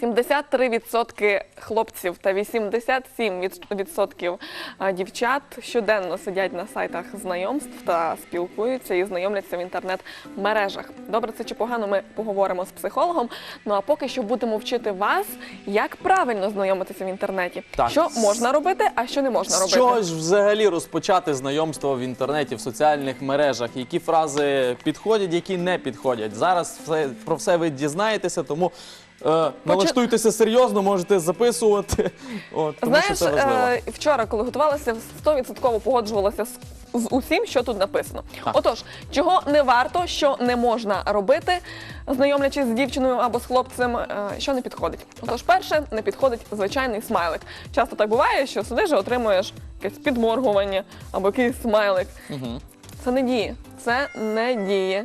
73% хлопців та 87% а, дівчат щоденно сидять на сайтах знайомств та спілкуються і знайомляться в інтернет-мережах. Добре, це чи погано, ми поговоримо з психологом. Ну а поки що будемо вчити вас, як правильно знайомитися в інтернеті. Так. Що можна робити, а що не можна робити. чого ж взагалі розпочати знайомство в інтернеті, в соціальних мережах? Які фрази підходять, які не підходять? Зараз все, про все ви дізнаєтеся, тому е, налаштуйтеся серйозно, можете записувати. От, тому що Знаєш, це важливо. е, вчора, коли готувалася, 100% погоджувалася з, з усім, що тут написано. Так. Отож, чого не варто, що не можна робити, знайомлячись з дівчиною або з хлопцем, е, що не підходить. Отож, перше, не підходить звичайний смайлик. Часто так буває, що сидиш і отримуєш якесь підморгування або якийсь смайлик. Мгм. Це не діє. Це не діє.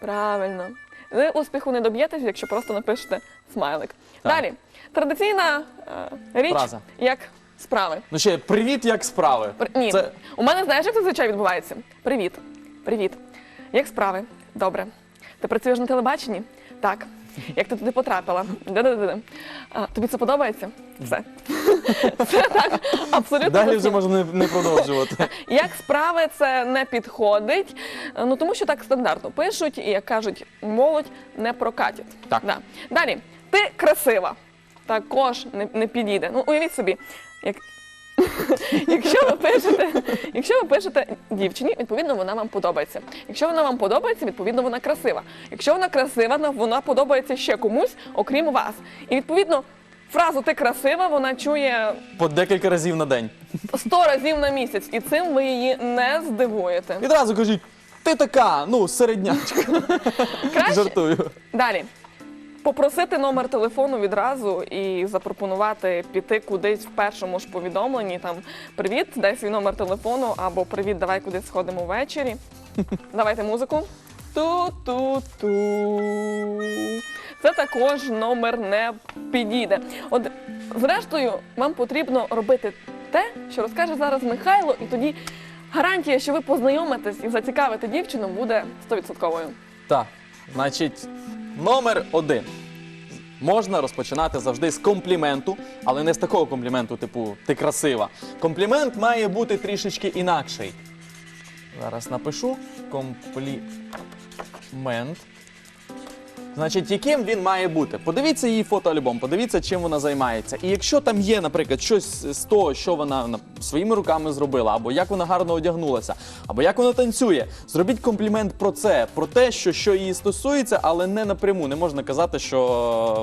Правильно. Ви успіху не доб'єтесь, якщо просто напишете смайлик. Далі. Традиційна е, річ, Фраза. як справи. Ну ще привіт, як справи? Пр- Ні. Це У мене знаєш, як це зазвичай відбувається? Привіт. Привіт. Як справи? Добре. Ти працюєш на телебаченні? Так. Як ти туди потрапила? Де-де-де. А, Тобі це подобається? Все. Це так, абсолютно. далі вже можна не, не продовжувати. Як справи це не підходить, е, ну тому що так стандартно пишуть, і як кажуть, молодь не прокатять. Так. Да. Далі, ти красива. Також не, не підійде. Ну, уявіть собі, як. Якщо ви пишете, якщо ви пишете дівчині, відповідно вона вам подобається. Якщо вона вам подобається, відповідно вона красива. Якщо вона красива, вона подобається ще комусь, окрім вас. І відповідно фразу ти красива, вона чує По декілька разів на день. сто разів на місяць, і цим ви її не здивуєте. Відразу кажіть, ти така, ну, середнячка. Краще Жартую. далі. Попросити номер телефону відразу і запропонувати піти кудись в першому ж повідомленні. Там привіт, дай свій номер телефону або привіт, давай кудись сходимо ввечері. Давайте музику. Ту-ту-ту. Це також номер не підійде. От, зрештою, вам потрібно робити те, що розкаже зараз Михайло, і тоді гарантія, що ви познайомитесь і зацікавите дівчину, буде 100%. Так, значить, номер один. Можна розпочинати завжди з компліменту, але не з такого компліменту, типу ти красива. Комплімент має бути трішечки інакший. Зараз напишу комплімент. Значить, яким він має бути? Подивіться її фотоальбом, подивіться, чим вона займається. І якщо там є, наприклад, щось з того, що вона своїми руками зробила, або як вона гарно одягнулася, або як вона танцює, зробіть комплімент про це, про те, що, що її стосується, але не напряму. Не можна казати, що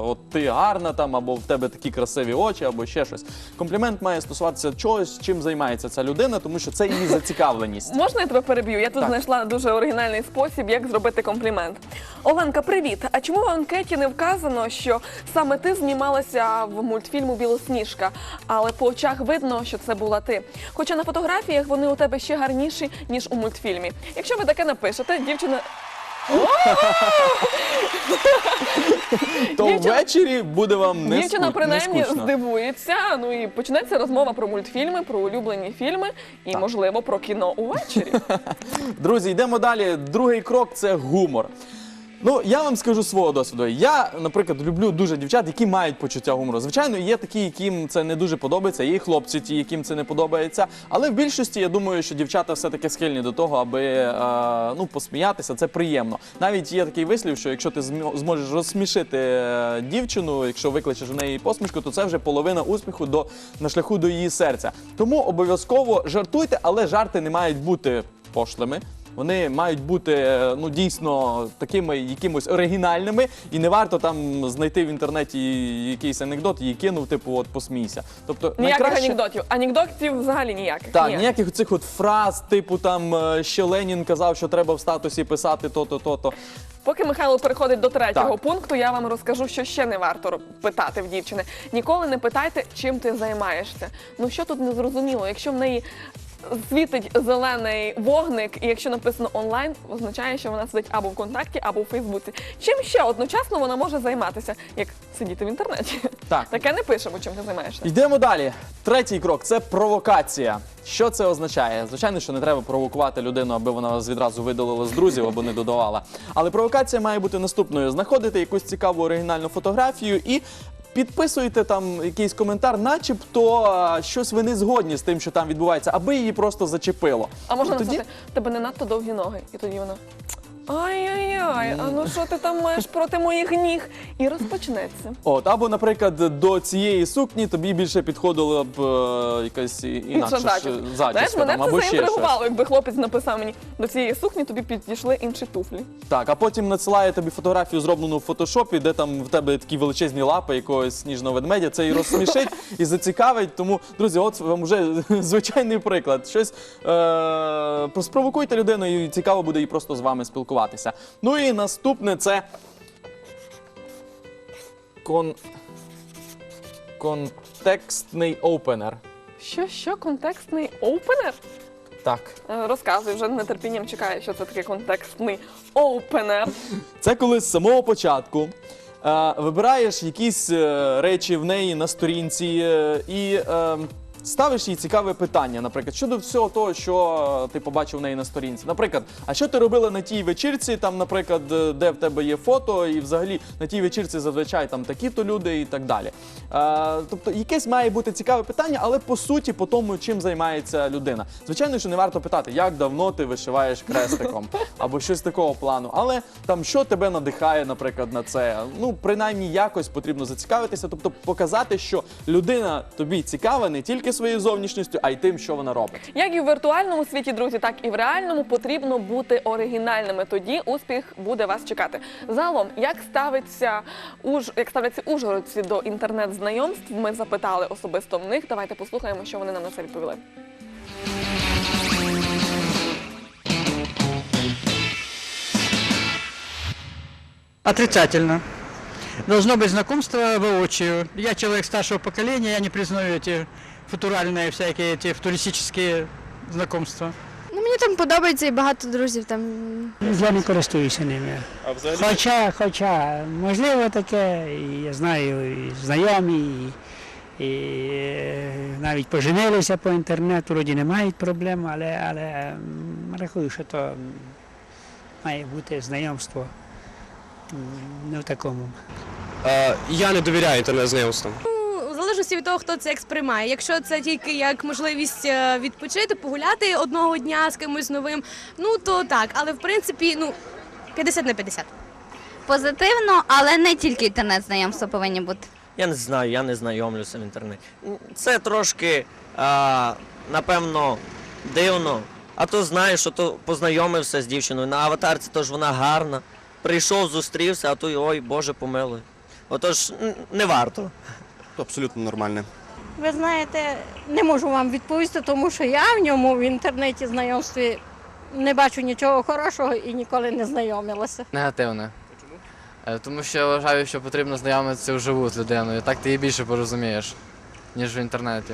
от ти гарна там, або в тебе такі красиві очі, або ще щось. Комплімент має стосуватися чогось, чим займається ця людина, тому що це її зацікавленість. Можна я тебе переб'ю? Я тут Так. знайшла дуже оригінальний спосіб, як зробити комплімент. Оленка, привіт! А чому в анкеті не вказано, що саме ти знімалася в мультфільму Білосніжка, але по очах видно, що це була ти. Хоча на фотографіях вони у тебе ще гарніші, ніж у мультфільмі. Якщо ви таке напишете, дівчина. То ввечері буде вам не Дівчина принаймні здивується. Ну і почнеться розмова про мультфільми, про улюблені фільми і, можливо, про кіно увечері. Друзі, йдемо далі. Другий крок це гумор. Ну, я вам скажу свого досвіду. Я, наприклад, люблю дуже дівчат, які мають почуття гумору. Звичайно, є такі, яким це не дуже подобається, є і хлопці, ті, яким це не подобається. Але в більшості я думаю, що дівчата все-таки схильні до того, аби е, ну, посміятися, це приємно. Навіть є такий вислів, що якщо ти зможеш розсмішити е, дівчину, якщо викличеш в неї посмішку, то це вже половина успіху до, на шляху до її серця. Тому обов'язково жартуйте, але жарти не мають бути пошлими. Вони мають бути е, ну дійсно такими якимось оригінальними, і не варто там знайти в інтернеті якийсь анекдот і кинув, типу, от посмійся. Тобто Ніяких найкраще... анекдотів. Анекдотів взагалі ніяких. Так, Ні. ніяких цих от фраз, типу там ще Ленін казав, що треба в статусі писати то-то, то-то. Поки Михайло переходить до третього Так. пункту, я вам розкажу, що ще не варто питати в дівчини. Ніколи не питайте, чим ти займаєшся. Ну що тут не зрозуміло, якщо в неї світить зелений вогник, і якщо написано онлайн, означає, що вона сидить або в контакті, або в Фейсбуці. Чим ще одночасно вона може займатися, як сидіти в інтернеті? Так. Таке не пишемо, чим ти займаєшся. Йдемо далі. Третій крок це провокація. Що це означає? Звичайно, що не треба провокувати людину, аби вона вас відразу видалила з друзів або не додавала. Але провокація має бути наступною: знаходите якусь цікаву оригінальну фотографію і. Підписуєте там якийсь коментар, начебто а, щось ви не згодні з тим, що там відбувається, аби її просто зачепило. А можна Ну, тоді- написати, тебе не надто довгі ноги, і тоді вона. Ай-яй-яй, а ну що ти там маєш проти моїх ніг? І розпочнеться. От, або, наприклад, до цієї сукні тобі більше підходила б е, якась і- інакша ж, зачіска. Знаєш, мене там, це ще щось. заінтригувало, якби хлопець написав мені до цієї сукні, тобі підійшли інші туфлі. Так, а потім надсилає тобі фотографію, зроблену в фотошопі, де там в тебе такі величезні лапи якогось сніжного ведмедя. Це і розсмішить, і зацікавить. Тому, друзі, от вам вже звичайний приклад. Щось е- спровокуйте людину, і цікаво буде і просто з вами спілкуватися. Ну і наступне це кон... контекстний опенер. Що, що, контекстний опенер? Так. Е, Розказуй, вже нетерпінням чекаю, що це таке контекстний опенер. Це коли з самого початку е, вибираєш якісь е, речі в неї на сторінці і е, ставиш їй цікаве питання, наприклад, щодо всього того, що е, ти побачив в неї на сторінці. Наприклад, а що ти робила на тій вечірці, там, наприклад, е, де в тебе є фото, і взагалі на тій вечірці зазвичай там такі-то люди і так далі. Е, тобто, якесь має бути цікаве питання, але по суті, по тому, чим займається людина. Звичайно, що не варто питати, як давно ти вишиваєш крестиком, або щось такого плану. Але там що тебе надихає, наприклад, на це. Ну, принаймні, якось потрібно зацікавитися, тобто показати, що людина тобі цікава не тільки своєю зовнішністю, а й тим, що вона робить. Як і в віртуальному світі, друзі, так і в реальному потрібно бути оригінальними. Тоді успіх буде вас чекати. Загалом, як ставиться уж як ставляться ужгородці до інтернет-знайомств? Ми запитали особисто в них. Давайте послухаємо, що вони нам на це відповіли. Отрицательно Должно быть знакомство воочию. Я человек старшего поколения, я не признаю эти футуральные всякие эти футуристические знакомства. Ну, мені там подобається і багато друзів там. Я не користуюся ними. А взагалі Хоча, хоча, можливо, таке, і я знаю, і знайомі, і, і е, навіть поженилися по інтернету, вроді не мають проблем, але, але м, рахую, що то м, має бути знайомство м, не в такому. Е, Я не довіряю інтернет-знайомствам. В залежності від того, хто це як сприймає. Якщо це тільки як можливість е, відпочити, погуляти одного дня з кимось новим, ну то так. Але в принципі, ну 50 на 50. Позитивно, але не тільки інтернет-знайомства повинні бути. Я не знаю, я не знайомлюся в інтернеті. Це трошки, а, напевно, дивно. А то знаєш, що то познайомився з дівчиною на аватарці, тож вона гарна. Прийшов, зустрівся, а то й ой, Боже помилуй. Отож, не варто. Абсолютно нормальне. Ви знаєте, не можу вам відповісти, тому що я в ньому в інтернеті знайомстві не бачу нічого хорошого і ніколи не знайомилася. Негативне. Чому? Тому що я вважаю, що потрібно знайомитися вживу з людиною. Так ти її більше порозумієш, ніж в інтернеті.